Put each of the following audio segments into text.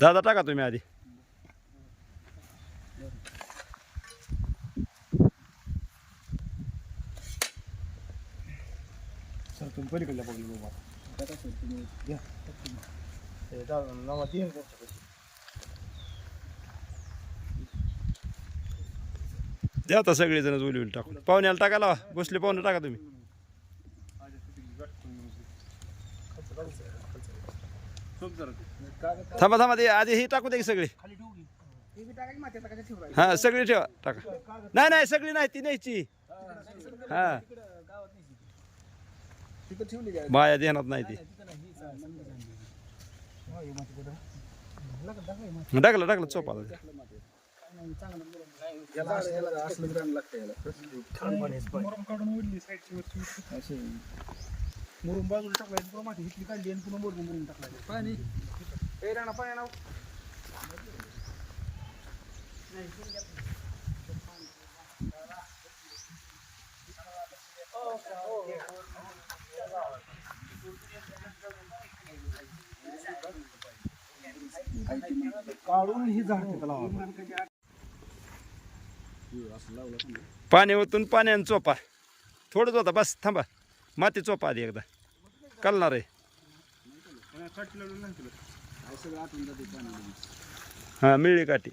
दादा टाका तुम्ही आधी. सर तुम्ही पलीकडल्या बघली बाबा. घ्या हे जाऊ आता सगळेजण उली उली टाकून. पाहुण्याला टाका लावा. बसले पाहुणे टाका तुम्ही. थांबा थांबा ते आधी हे टाकू दे सगळे. हा सगळी ठेवा टाका. नाही नाही सगळी नाही ती न्यायची. हा. नाही माया नाही ती. टाकलं टाकलं चोपाला. चांगलं मुरुम. याला असं- याला असलं ग्राम लागतं याला. छान पाणी आहे, पाणी. असे. मुरुम बाजूला टाकलाय पुन्हा माती हिथली काढली आणि पुन्हा मुरुम मुरुम टाकलाय पाणी ए राणा पाणी आणा काढून ही झाड तिथं लावा पाणी ओतून पाण्यानं चोपा. थोडंच होता बस थांबा. माती चोपा आधी एकदा. कलणार आहे. हां मिळली काठी.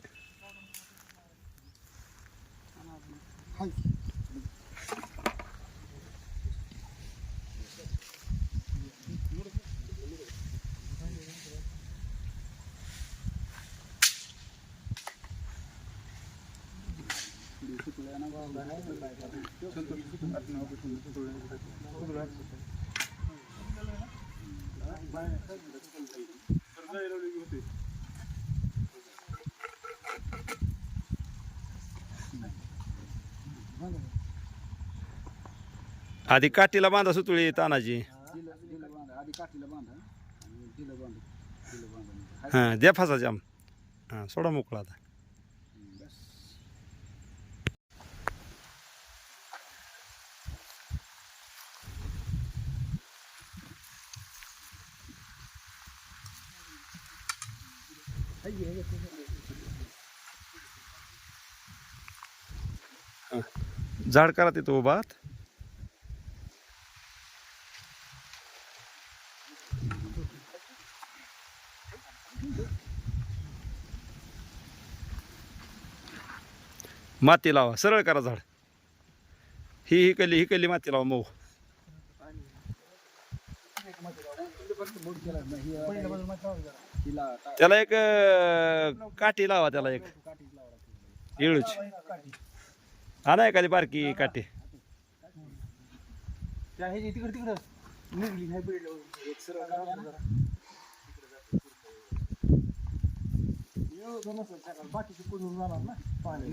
आधी काठीला बांधा सुतुळी बांधा. हां द्या फासा जाम. हां सोडा मोकळा आता हां. झाड करा तिथं उभा आहात. माती लावा सरळ करा झाड. ही ही कल्ली ही कली माती लावा मऊ पहिल्या बाजूला माती लावा जरा. हिला टा- त्याला एक अं, काठी लावा त्याला एक. काठी इळूच. आणा एखादी बारकी काठी. त्या ह्याची तिकडे तिकडं निघली नाही बाकीचे जाणार ना पाणी